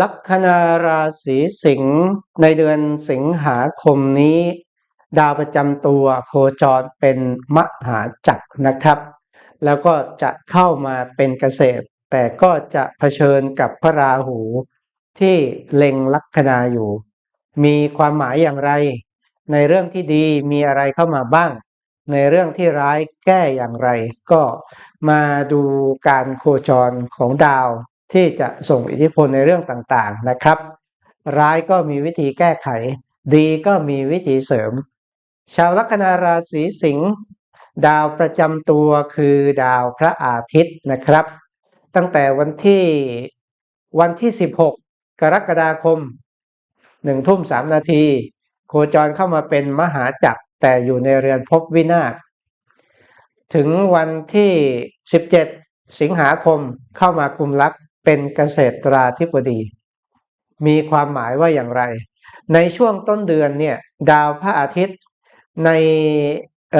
ลัคนาราศีสิงห์ในเดือนสิงหาคมนี้ ดาวประจำตัวโคจรเป็นมหาจักรนะครับ แล้วก็จะเข้ามาเป็นเกษตร แต่ก็จะเผชิญกับพระราหู ที่เล็งลัคนาอยู่ มีความหมายอย่างไร ในเรื่องที่ดีมีอะไรเข้ามาบ้าง ในเรื่องที่ร้ายแก้อย่างไร ก็มาดูการโคจรของดาว ที่จะส่งอิทธิพลในเรื่องต่างๆนะครับ ร้ายก็มีวิธีแก้ไข ดีก็มีวิธีเสริม ชาวลัคนาราศีสิงห์ดาวประจำตัวคือดาวพระอาทิตย์นะครับ ตั้งแต่วันที่วันที่ 16 กรกฎาคมหนึ่งทุ่มสามนาที โคจรเข้ามาเป็นมหาจักรแต่อยู่ในเรือนภพวินาศถึงวันที่ 17 สิงหาคมเข้ามากุมลัก เป็นเกษตราธิบดี มีความหมายว่าอย่างไร ในช่วงต้นเดือนเนี่ย ดาวพระอาทิตย์ใน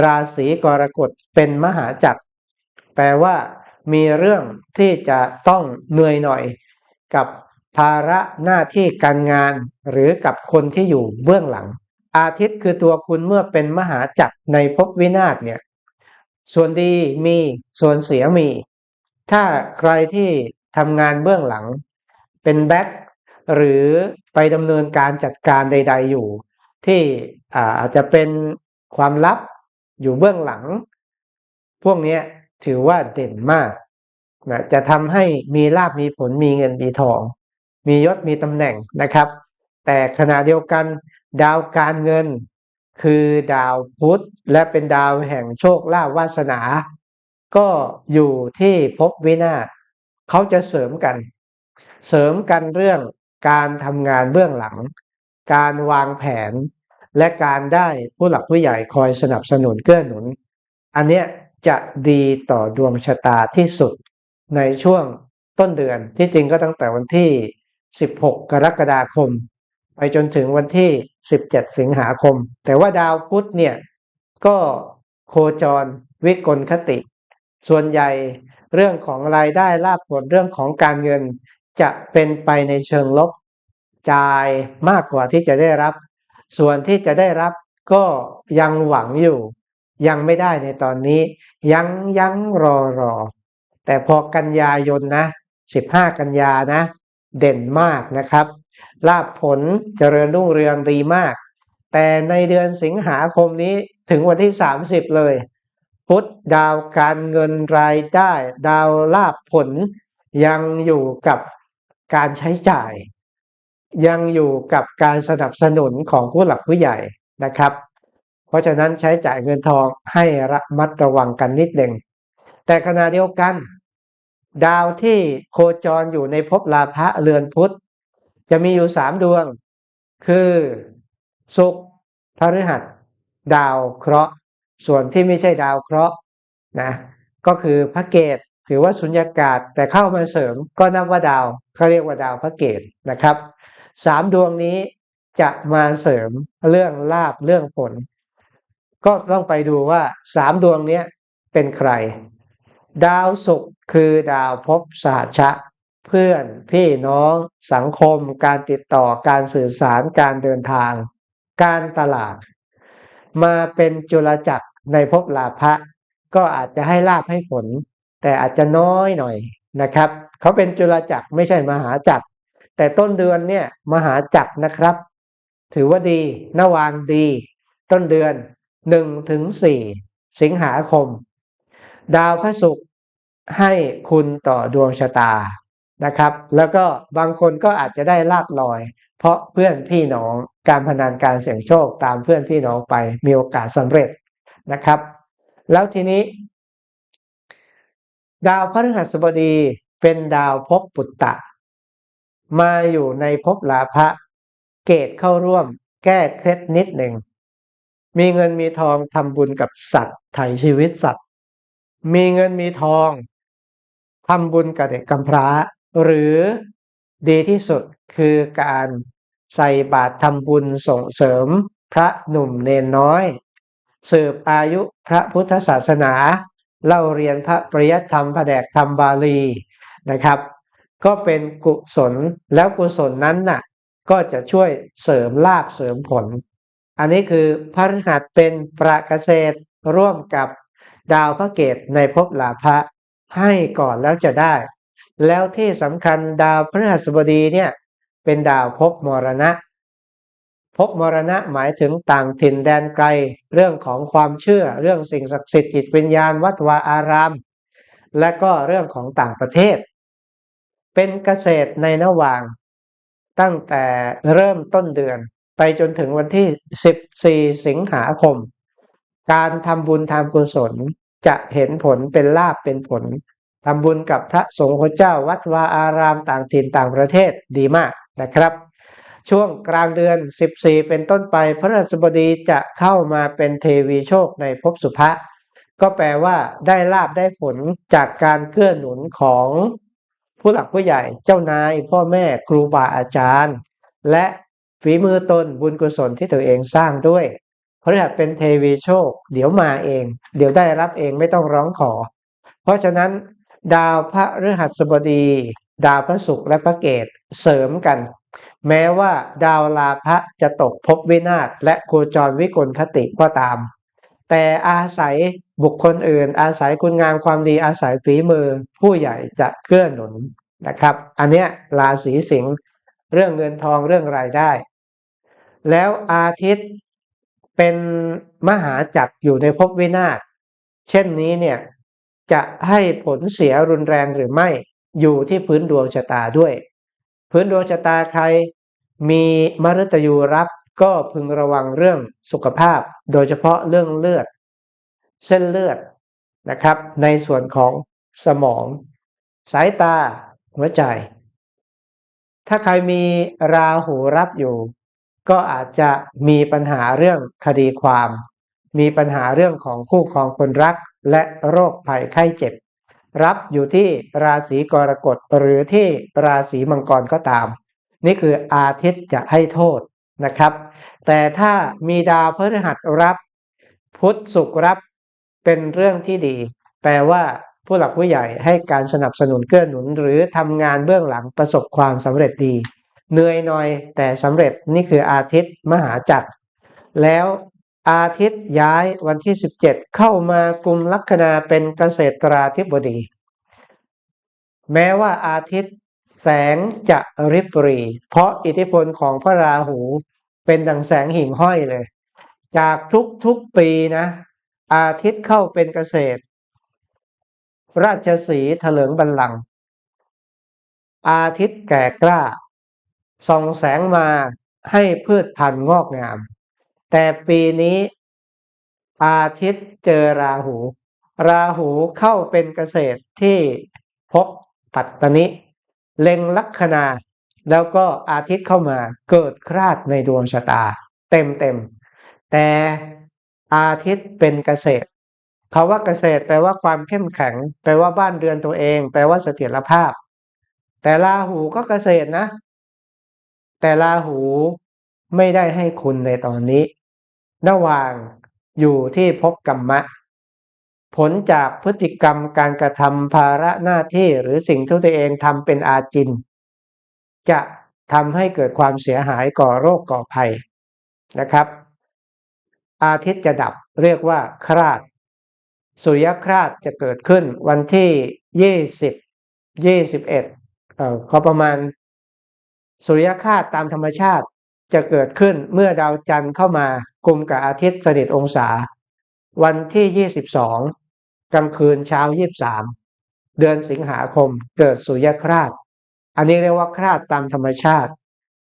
ราศีกรกฎเป็นมหาจักร แปลว่ามีเรื่องที่จะต้องเหนื่อยหน่อยกับภาระหน้าที่การงานหรือกับคนที่อยู่เบื้องหลัง อาทิตย์คือตัวคุณเมื่อเป็นมหาจักรในภพวินาศเนี่ย ส่วนดีมีส่วนเสียมี ถ้าใครที่ ทำงานเบื้องหลัง เป็นแบ็คหรือไปดำเนินการจัดการใด ๆ อยู่ ที่อาจจะเป็นความลับอยู่เบื้องหลัง พวกนี้ถือว่าเด่นมากนะจะทำให้มีลาบมีผลมีเงินมีทอง มียศมีตำแหน่งนะครับ แต่ขณะเดียวกันดาวการเงิน คือดาวพุธและเป็นดาวแห่งโชคลาภวาสนา ก็อยู่ที่ภพวินาศ เขาจะเสริมกัน เสริมกันเรื่องการทำงานเบื้องหลัง การวางแผน และการได้ผู้หลักผู้ใหญ่คอยสนับสนุนเกื้อหนุน อันเนี้ยจะดีต่อดวงชะตาที่สุดในช่วงต้นเดือนที่จริงก็ตั้งแต่วันที่ 16 กรกฎาคม ไปจนถึงวันที่ 17 สิงหาคม แต่ว่าดาวพุธเนี่ยก็โคจรวิกลคติ ส่วนใหญ่ เรื่องของรายได้ลาภผลเรื่องของการเงิน จะเป็นไปในเชิงลบจ่ายมากกว่าที่จะได้รับ ส่วนที่จะได้รับก็ยังหวังอยู่ ยังไม่ได้ในตอนนี้ ยังยังรอรอ แต่พอกันยายนนะ 15 กันยานะ เด่นมากนะครับ ลาภผลเจริญรุ่งเรืองดีมาก แต่ในเดือนสิงหาคมนี้ถึงวันที่ 30 เลย พุธดาวการเงินรายได้ ดาวลาภผล ยังอยู่กับการใช้จ่าย ยังอยู่กับการสนับสนุนของผู้หลักผู้ใหญ่นะครับ เพราะฉะนั้นใช้จ่ายเงินทองให้ระมัดระวังกันนิดหนึ่งแต่ขณะเดียวกัน ดาวที่โคจรอยู่ในภพลาภะเรือนพุธจะมีอยู่สามดวง คือศุกร์พฤหัส ดาวเคราะห์ ส่วนที่ไม่ใช่ดาวเคราะห์นะก็คือพระเกตถือว่าสุญญากาศแต่เข้ามาเสริมก็นับว่าดาวเขาเรียกว่าดาวพระเกตนะครับสามดวงนี้จะมาเสริมเรื่องลาบเรื่องผล ก็ต้องไปดูว่าสามดวงนี้เป็นใคร ดาวศุกร์คือดาวภพสหชะ เพื่อนพี่น้อง สังคม การติดต่อการสื่อสารการเดินทาง การตลาด มาเป็นจุลจักร ในภพลาภะก็อาจจะให้ลาบให้ผล แต่อาจจะน้อยหน่อยนะครับเขาเป็นจุลจักรไม่ใช่มหาจักร แต่ต้นเดือนเนี่ยมหาจักรนะครับ ถือว่าดีนวางดี ต้นเดือนหนึ่งถึงสี่สิงหาคม ดาวพระศุกร์ให้คุณต่อดวงชะตานะครับ แล้วก็บางคนก็อาจจะได้ลาบลอย เพราะเพื่อนพี่น้องการพนันการเสี่ยงโชคตามเพื่อนพี่น้องไปมีโอกาสสำเร็จ นะครับ แล้วทีนี้ ดาวพฤหัสบดีเป็นดาวภพปุตตะ มาอยู่ในภพลาภะเกตเข้าร่วม แก้เคล็ดนิดหนึ่ง มีเงินมีทองทำบุญกับสัตว์ไถ่ชีวิตสัตว์ มีเงินมีทองทำบุญกับเด็กกำพร้า หรือดีที่สุดคือการใส่บาตรทำบุญส่งเสริมพระหนุ่มเนนน้อย สืบอายุพระพุทธศาสนาเล่าเรียนพระปริยธรรมแผนกธรรมบาลีนะครับ ก็เป็นกุศลแล้วกุศลนั้นน่ะก็จะช่วยเสริมลาบเสริมผล อันนี้คือพระฤหัสเป็นประเกษตรร่วมกับดาวพระเกตในภพลาภะให้ก่อนแล้วจะได้ แล้วที่สำคัญดาวพฤหัสบดีเนี่ยเป็นดาวภพมรณะ ภพมรณะหมายถึงต่างถิ่นแดนไกล เรื่องของความเชื่อ เรื่องสิ่งศักดิ์สิทธิ์จิตวิญญาณวัดวาอาราม และก็เรื่องของต่างประเทศ เป็นเกษตรในระหว่าง ตั้งแต่เริ่มต้นเดือนไปจนถึงวันที่ 14 สิงหาคม การทำบุญทำกุศลจะเห็นผลเป็นลาบเป็นผลทำบุญกับพระสงฆ์เจ้าวัดวาอารามต่างถิ่นต่างประเทศดีมากนะครับ ช่วงกลางเดือน 14 เป็นต้นไป พระราชบดีจะเข้ามาเป็นเทวีโชคในภพสุภะก็แปลว่าได้ลาบได้ผลจากการเกื้อหนุนของผู้หลักผู้ใหญ่เจ้านาย พ่อแม่ครูบาอาจารย์ และฝีมือตนบุญกุศลที่ตัวเองสร้างด้วยพระหัสเป็นเทวีโชค เดี๋ยวมาเอง เดี๋ยวได้รับเองไม่ต้องร้องขอ เพราะฉะนั้น ดาวพระฤหัสบดี ดาวพระศุกร์และพระเกตเสริมกัน แม้ว่าดาวลาภะจะตกภพวินาศและโคจรวิกลคติก็ตาม แต่อาศัยบุคคลอื่น อาศัยคุณงามความดีอาศัยฝีมือ ผู้ใหญ่จะเกื้อหนุนนะครับ อันเนี้ยราศีสิงห์เรื่องเงินทองเรื่องรายได้ แล้วอาทิตย์เป็นมหาจักรอยู่ในภพวินาศเช่นนี้เนี่ยจะให้ผลเสียรุนแรงหรือไม่อยู่ที่พื้นดวงชะตาด้วย พื้นดวงชะตาใคร มีมฤตยูรับก็พึงระวังเรื่องสุขภาพ โดยเฉพาะเรื่องเลือด เส้นเลือดนะครับ ในส่วนของสมอง สายตา หัวใจ ถ้าใครมีราหูรับอยู่ ก็อาจจะมีปัญหาเรื่องคดีความ มีปัญหาเรื่องของคู่ครองคนรักและโรคภัยไข้เจ็บ รับอยู่ที่ราศีกรกฎหรือที่ราศีมังกรก็ตาม นี่คืออาทิตย์จะให้โทษนะครับ แต่ถ้ามีดาวพฤหัสรับ พุธศุกร์รับเป็นเรื่องที่ดี แปลว่าผู้หลักผู้ใหญ่ให้การสนับสนุนเกื้อหนุน หรือทำงานเบื้องหลังประสบความสำเร็จดีเหนื่อยหน่อยแต่สำเร็จนี่คืออาทิตย์มหาจักรแล้ว อาทิตย์ย้ายวันที่ 17 เข้ามากลุ่มลัคนาเป็นเกษตราธิบดี แม้ว่าอาทิตย์แสงจะริบรี เพราะอิทธิพลของพระราหูเป็นดังแสงหิ่งห้อยเลย จากทุกๆปีนะ อาทิตย์เข้าเป็นเกษตร ราชสีเถลิงบัลลังก์อาทิตย์แก่กล้าส่องแสงมาให้พืชพันธุ์งอกงาม แต่ปีนี้อาทิตย์เจอราหู ราหูเข้าเป็นเกษตรที่พบปัตตนิเล็งลัคนา แล้วก็อาทิตย์เข้ามาเกิดคราดในดวงชะตา เต็มเต็มแต่อาทิตย์เป็นเกษตรคาว่าเกษตรแปลว่าความเข้มแข็ง แปลว่าบ้านเรือนตัวเอง แปลว่าเสถียรภาพ แต่ราหูก็เกษตรนะ แต่ราหูไม่ได้ให้คุณในตอนนี้ ระหว่างอยู่ที่ภพกรรมะ ผลจากพฤติกรรมการกระทำภาระหน้าที่หรือสิ่งที่ตัวเองทำเป็นอาจิน จะทำให้เกิดความเสียหายก่อโรคก่อภัยนะครับ อาทิตย์จะดับเรียกว่าคราดสุริยคราดจะเกิดขึ้นวันที่ยี่สิบยี่สิบเอ็ดเอ่อก็ประมาณสุริยคราดตามธรรมชาติ จะเกิดขึ้นเมื่อดาวจันทร์เข้ามากุมกับอาทิตย์สนิทองศา วันที่ยี่สิบสองกลางคืนเช้ายี่บสามเดือนสิงหาคมเกิดสุยคราดอันนี้เรียกว่าคราดตามธรรมชาติ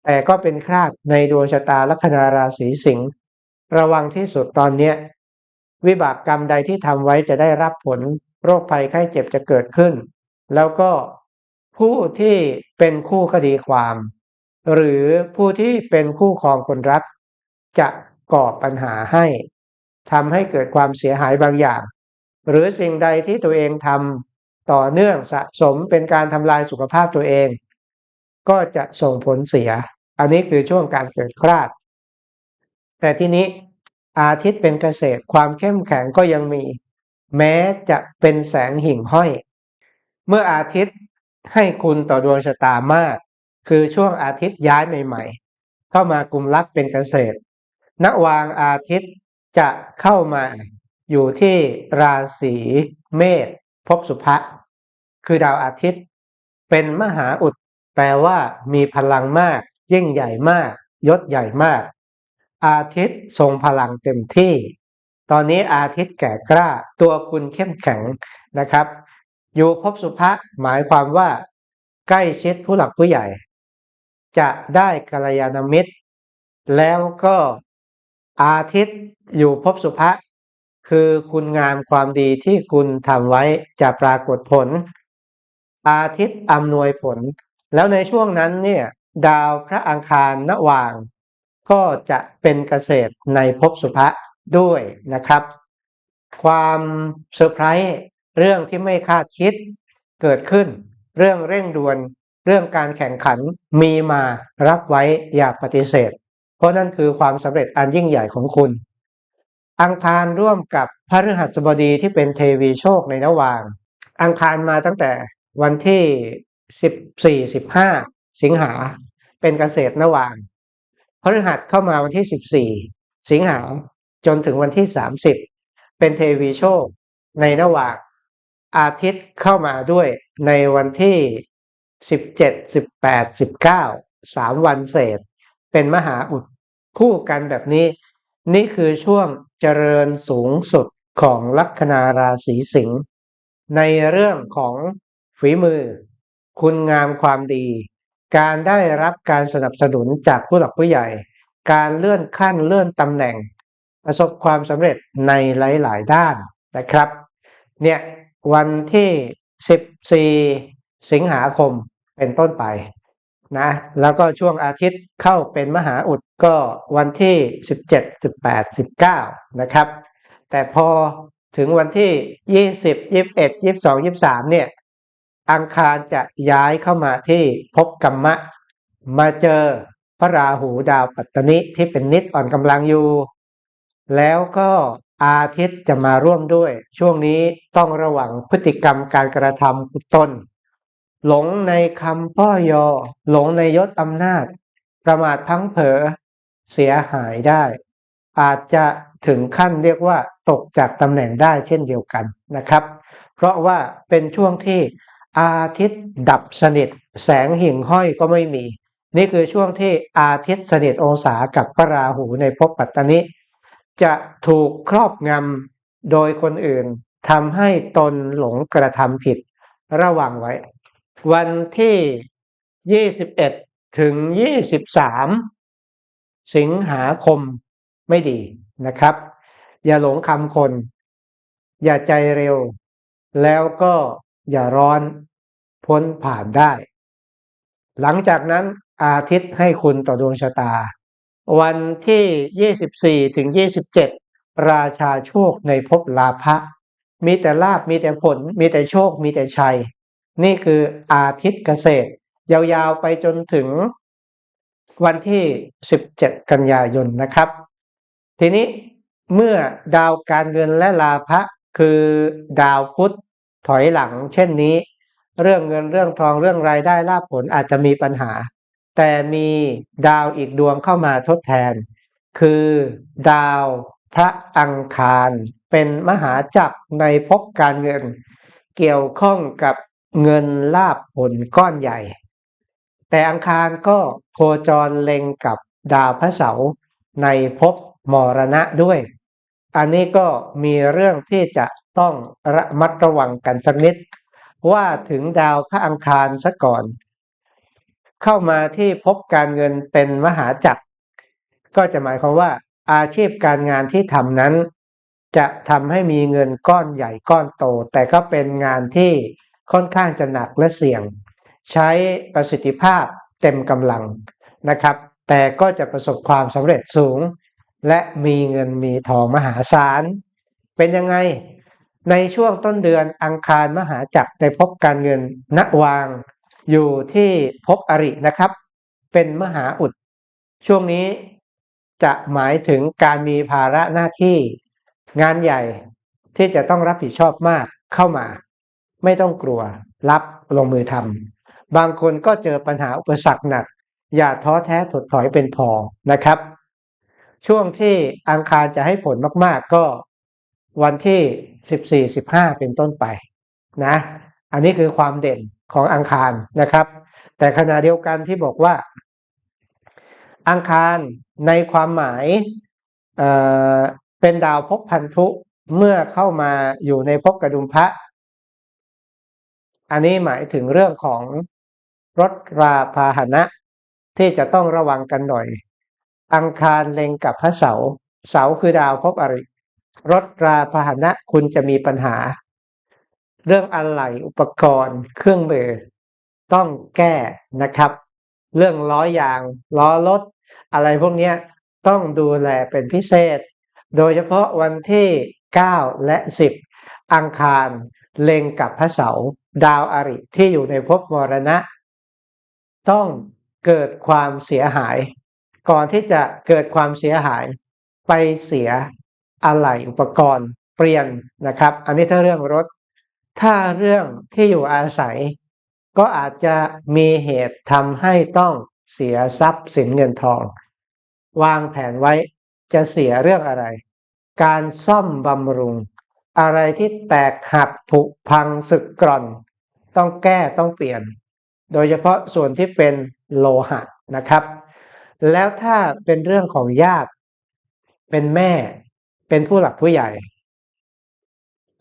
แต่ก็เป็นคราดในดวงชะตาลัคนาราศีสิงห์ระวังที่สุดตอนเนี้ยวิบากกรรมใดที่ทำไว้จะได้รับผลโรคภัยไข้เจ็บจะเกิดขึ้น แล้วก็ผู้ที่เป็นคู่คดีความ หรือผู้ที่เป็นคู่ครองคนรัก จะก่อปัญหาให้ทำให้เกิดความเสียหายบางอย่าง หรือสิ่งใดที่ตัวเองทำต่อเนื่องสะสมเป็นการทำลายสุขภาพตัวเอง ก็จะส่งผลเสีย อันนี้คือช่วงการเกิดคลาด แต่ที่นี้อาทิตย์เป็นเกษตรความเข้มแข็งก็ยังมี แม้จะเป็นแสงหิ่งห้อย เมื่ออาทิตย์ให้คุณต่อดวงชะตามาก คือช่วงอาทิตย์ย้ายใหม่ ๆ เข้ามากลุ่มลักเป็นเกษตรณวางอาทิตย์จะเข้ามาอยู่ที่ราศีเมษภพสุภะคือดาวอาทิตย์ เป็นมหาอุด แปลว่ามีพลังมาก ยิ่งใหญ่มาก ยศใหญ่มาก อาทิตย์ทรงพลังเต็มที่ ตอนนี้อาทิตย์แก่กล้า ตัวคุณเข้มแข็งนะครับ อยู่ภพสุภะหมายความว่า ใกล้ชิดผู้หลักผู้ใหญ่ จะได้กัลยาณมิตร แล้วก็อาทิตย์อยู่ภพสุภะคือคุณงามความดีที่คุณทำไว้จะปรากฏผล อาทิตย์อำนวยผล แล้วในช่วงนั้นเนี่ยดาวพระอังคารนว่าง ก็จะเป็นเกษตรในภพสุภะด้วยนะครับ ความเซอร์ไพรส์เรื่องที่ไม่คาดคิดเกิดขึ้น เรื่องเร่งด่วน เรื่องการแข่งขันมีมารับไว้อย่าปฏิเสธ เพราะนั่นคือความสำเร็จอันยิ่งใหญ่ของคุณ อังคารร่วมกับพระฤหัสบดีที่เป็นเทวีโชคในนวาง อังคารมาตั้งแต่วันที่สิบสี่สิบห้าสิงหาเป็นเกษตรนวางพฤหัสเข้ามาวันที่สิบสี่สิงหาจนถึงวันที่สามสิบเป็นเทวีโชคในนวางอาทิตย์เข้ามาด้วยในวันที่ สิบเจ็ดสิบแปดสิบเก้าสามวันเศษ เป็นมหาอุดคู่กันแบบนี้ นี่คือช่วงเจริญสูงสุดของลัคนาราศีสิงห์ในเรื่องของฝีมือ คุณงามความดี การได้รับการสนับสนุนจากผู้หลักผู้ใหญ่ การเลื่อนขั้นเลื่อนตำแหน่ง ประสบความสำเร็จในหลาย ๆ ด้านนะครับ เนี่ยวันที่ 14 สิงหาคมเป็นต้นไปนะแล้วก็ช่วงอาทิตย์เข้าเป็นมหาอุดก็วันที่ 17 18 19 นะครับ แต่พอถึงวันที่ 20 21 22 23 เนี่ย อังคารจะย้ายเข้ามาที่ภพกรรมะ มาเจอพระราหูดาวปัตตนิที่เป็นนิดอ่อนกำลังอยู่ แล้วก็อาทิตย์จะมาร่วมด้วย ช่วงนี้ต้องระวังพฤติกรรมการกระทำขุตน หลงในคำป้อยอ หลงในยศอำนาจ ประมาทพังเผอเสียหายได้ อาจจะถึงขั้นเรียกว่าตกจากตำแหน่งได้เช่นเดียวกันนะครับ เพราะว่าเป็นช่วงที่อาทิตย์ดับสนิท แสงหิ่งห้อยก็ไม่มี นี่คือช่วงที่อาทิตย์สนิทองศากับพระราหูในภพปัตตนิจะถูกครอบงำโดยคนอื่นทำให้ตนหลงกระทำผิดระวังไว้ วันที่ 21 ถึง 23 สิงหาคมไม่ดีนะครับ อย่าหลงคำคน อย่าใจเร็ว แล้วก็อย่าร้อนพ้นผ่านได้ หลังจากนั้นอาทิตย์ให้คุณต่อดวงชะตา วันที่ 24 ถึง 27 ราชาโชคในภพลาภะมีแต่ลาบมีแต่ผล มีแต่โชค มีแต่ชัย นี่คืออาทิตย์เกษตร ยาวๆไปจนถึงวันที่ 17 กันยายนนะครับ ทีนี้เมื่อดาวการเงินและลาภะคือดาวพุธถอยหลัง เช่นนี้ เรื่องเงินเรื่องทองเรื่องรายได้ลาภผลอาจจะมีปัญหา แต่มีดาวอีกดวงเข้ามาทดแทน คือดาวพระอังคาร เป็นมหาจักรในภพการเงิน เกี่ยวข้องกับ เงินลาภผลก้อนใหญ่ แต่อังคารก็โคจรเล็งกับดาวพระเสาร์ในภพมรณะด้วย อันนี้ก็มีเรื่องที่จะต้องระมัดระวังกันสักนิด ว่าถึงดาวพระอังคารซะก่อน เข้ามาที่พบการเงินเป็นมหาจักร ก็จะหมายความว่าอาชีพการงานที่ทำนั้น จะทำให้มีเงินก้อนใหญ่ก้อนโต แต่ก็เป็นงานที่ ค่อนข้างจะหนักและเสี่ยง ใช้ประสิทธิภาพเต็มกำลังนะครับ แต่ก็จะประสบความสำเร็จสูง และมีเงินมีทองมหาศาล เป็นยังไง ในช่วงต้นเดือนอังคารมหาจักรในภพการเงินณวาง อยู่ที่ภพอรินะครับ เป็นมหาอุด ช่วงนี้จะหมายถึงการมีภาระหน้าที่ งานใหญ่ที่จะต้องรับผิดชอบมากเข้ามา ไม่ต้องกลัว รับลงมือทบางคนก็เจอปัญหาอุปสรรคหนัก อย่าท้อแท้ถดถอยเป็นพอนะครับ ช่วงที่อังคารจะให้ผลมากๆก็วันที่ 14 15 เป็นต้นไปนะ อันนี้คือความเด่นของอังคารนะครับ แต่ขณะเดียวกันที่บอกว่า อังคารในความหมายเเป็นดาวภพพันธุเมื่อเข้ามาอยู่ในภพกระดุมพระ อันนี้หมายถึงเรื่องของรถราพาหนะ ที่จะต้องระวังกันหน่อย อังคารเล็งกับพระเสาร์เสาคือดาวภพอริ รถราพาหนะคุณจะมีปัญหา เรื่องอะไหล่อุปกรณ์ เครื่องมือ ต้องแก้นะครับ เรื่องล้อยาง ล้อรถ อะไรพวกนี้ต้องดูแลเป็นพิเศษ โดยเฉพาะวันที่ 9 และ 10 อังคารเล็งกับพระเสาร์ ดาวอริที่อยู่ในภพมรณะ ต้องเกิดความเสียหาย ก่อนที่จะเกิดความเสียหาย ไปเสียอะไหล่อุปกรณ์เปลี่ยนนะครับ อันนี้ถ้าเรื่องรถ ถ้าเรื่องที่อยู่อาศัย ก็อาจจะมีเหตุทำให้ต้องเสียทรัพย์สินเงินทอง วางแผนไว้จะเสียเรื่องอะไร การซ่อมบำรุง อะไรที่แตกหักผุพังสึกกร่อน ต้องแก้ต้องเปลี่ยน โดยเฉพาะส่วนที่เป็นโลหะนะครับ แล้วถ้าเป็นเรื่องของญาติ เป็นแม่ เป็นผู้หลักผู้ใหญ่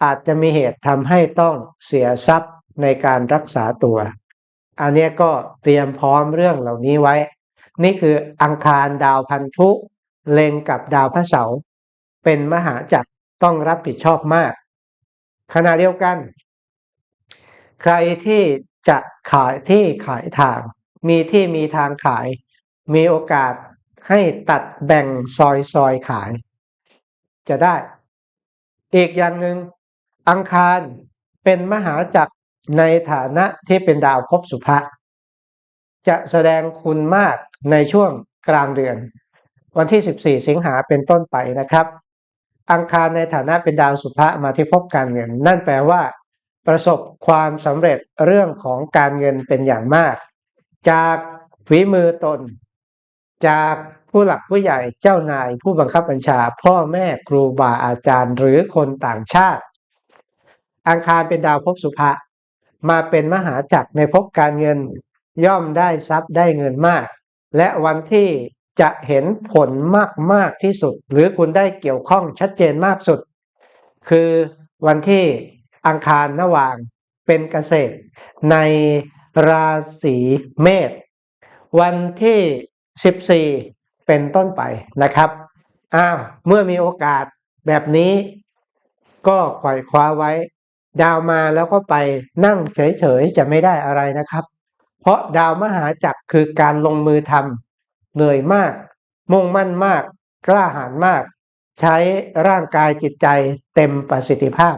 อาจจะมีเหตุทำให้ต้องเสียทรัพย์ในการรักษาตัว อันนี้ก็เตรียมพร้อมเรื่องเหล่านี้ไว้ นี่คืออังคารดาวพันธุเล็งกับดาวพระเสาร์เป็นมหาจักรต้องรับผิดชอบมาก ขณะเดียวกัน ใครที่จะขายที่ขายทาง มีที่มีทางขาย มีโอกาสให้ตัดแบ่งซอยซอยขาย จะได้ อีกอย่างหนึ่งอังคารเป็นมหาจักรในฐานะที่เป็นดาวภพสุภะจะแสดงคุณมากในช่วงกลางเดือน วันที่ 14 สิงหาเป็นต้นไปนะครับ อังคารในฐานะเป็นดาวสุภะมาที่ภพการเงิน นั่นแปลว่า ประสบความสำเร็จเรื่องของการเงินเป็นอย่างมาก จากฝีมือตน จากผู้หลักผู้ใหญ่เจ้านายผู้บังคับบัญชา พ่อแม่ครูบาอาจารย์หรือคนต่างชาติ อังคารเป็นดาวภพสุภะมาเป็นมหาจักรในภพการเงินย่อมได้ทรัพย์ได้เงินมาก และวันที่จะเห็นผลมากมากที่สุด หรือคุณได้เกี่ยวข้องชัดเจนมากสุด คือวันที่ อังคารนวางเป็นเกษตร ในราศีเมษวันที่ 14 เป็นต้นไปนะครับอ้าวเมื่อมีโอกาสแบบนี้ ก็ขวายคว้าไว้ ดาวมาแล้วก็ไปนั่งเฉยๆจะไม่ได้อะไรนะครับ เพราะดาวมหาจักรคือการลงมือทำเหนื่อยมาก มุ่งมั่นมาก กล้าหาญมาก ใช้ร่างกายจิตใจเต็มประสิทธิภาพ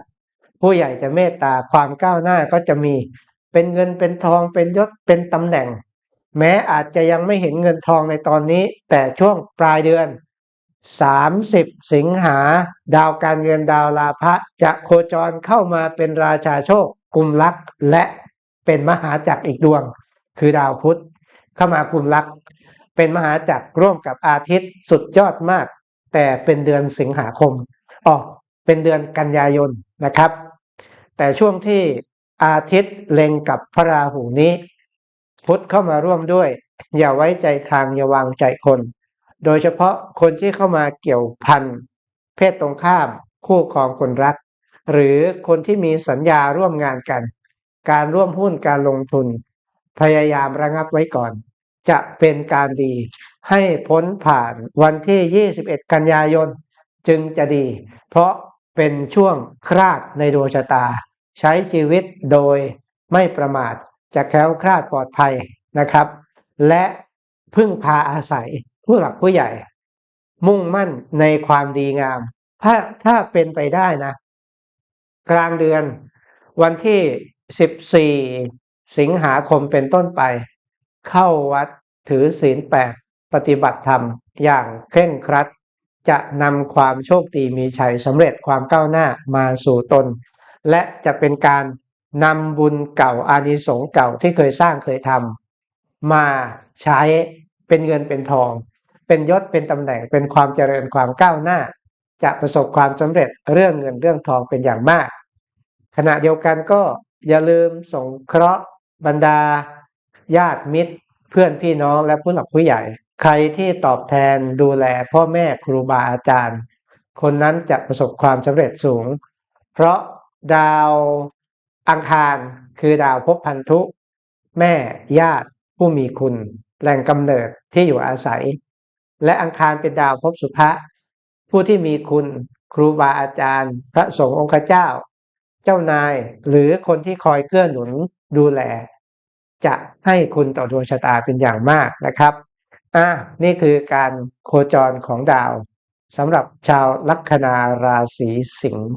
ผู้ใหญ่จะเมตตาความก้าวหน้าก็จะมี เป็นเงินเป็นทองเป็นยศเป็นตำแหน่ง แม้อาจจะยังไม่เห็นเงินทองในตอนนี้ แต่ช่วงปลายเดือน 30 สิงหา ดาวการเงินดาวลาภะจะโคจรเข้ามาเป็นราชาโชคกุมลักและเป็นมหาจักรอีกดวง คือดาวพุธเข้ามากุมลักเป็นมหาจักรร่วมกับอาทิตย์สุดยอดมาก แต่เป็นเดือนสิงหาคมอ๋อเป็นเดือนกันยายนนะครับ แต่ช่วงที่อาทิตย์เล็งกับพระราหูนี้ พุทธเข้ามาร่วมด้วย อย่าไว้ใจทางอย่าวางใจคน โดยเฉพาะคนที่เข้ามาเกี่ยวพันเพศตรงข้ามคู่ครองคนรัก หรือคนที่มีสัญญาร่วมงานกัน การร่วมหุ้นการลงทุน พยายามระงับไว้ก่อน จะเป็นการดี ให้พ้นผ่านวันที่ 21 กันยายน จึงจะดี เพราะเป็นช่วงคราดในดวงชะตา ใช้ชีวิตโดยไม่ประมาทจะแคล้วคลาดปลอดภัยนะครับ และพึ่งพาอาศัยผู้หลักผู้ใหญ่ มุ่งมั่นในความดีงาม ถ้าถ้าเป็นไปได้นะ กลางเดือนวันที่ 14 สิงหาคมเป็นต้นไป เข้าวัดถือศีลแปดปฏิบัติธรรมอย่างเคร่งครัด จะนำความโชคดีมีชัยสำเร็จความก้าวหน้ามาสู่ตน และจะเป็นการนำบุญเก่าอานิสงส์เก่าที่เคยสร้างเคยทำมาใช้เป็นเงินเป็นทอง เป็นยศเป็นตำแหน่งเป็นความเจริญความก้าวหน้า จะประสบความสำเร็จเรื่องเงินเรื่องทองเป็นอย่างมาก ขณะเดียวกันก็อย่าลืมสงเคราะห์บรรดา ญาติมิตร เพื่อนพี่น้องและผู้หลักผู้ใหญ่ ใครที่ตอบแทนดูแลพ่อแม่ครูบาอาจารย์ คนนั้นจะประสบความสำเร็จสูง เพราะ ดาวอังคารคือดาวภพพันธุ แม่ญาติผู้มีคุณ แหล่งกำเนิดที่อยู่อาศัย และอังคารเป็นดาวภพสุภะผู้ที่มีคุณครูบาอาจารย์ พระสงฆ์องค์เจ้า เจ้านายหรือคนที่คอยเกื้อหนุนดูแล จะให้คุณต่อดวงชะตาเป็นอย่างมากนะครับอะนี่คือการโคจรของดาวสำหรับชาวลัคนาราศีสิงห์